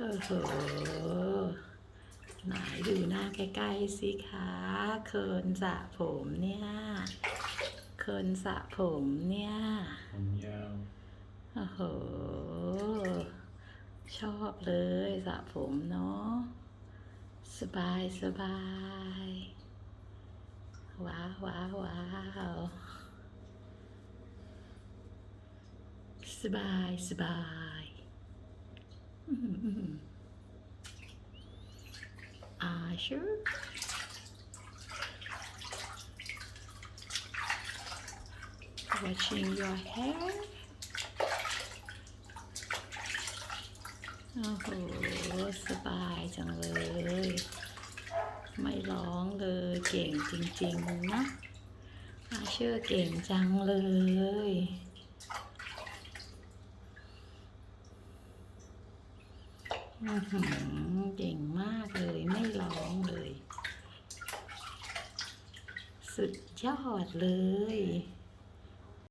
โอ้โหไหนดูหน้าใกล้ๆสิคะเคินสระผมเนี่ยเคินสระผมเนี่ยผมยาวโอ้โหชอบเลยสระผมเนาะสบายสบายว้าวว้าวว้าวสบายสบาย อื้อหืออื้อหือ Ah, sure. Watching your hair. โอ้โห สบายจังเลย ไม่ร้องเลย เก่งจริง ๆ นะอาเชื่อเก่งจังเลย อื้อหือ เก่งมากเลยไม่ร้องเลย สุดยอดเลย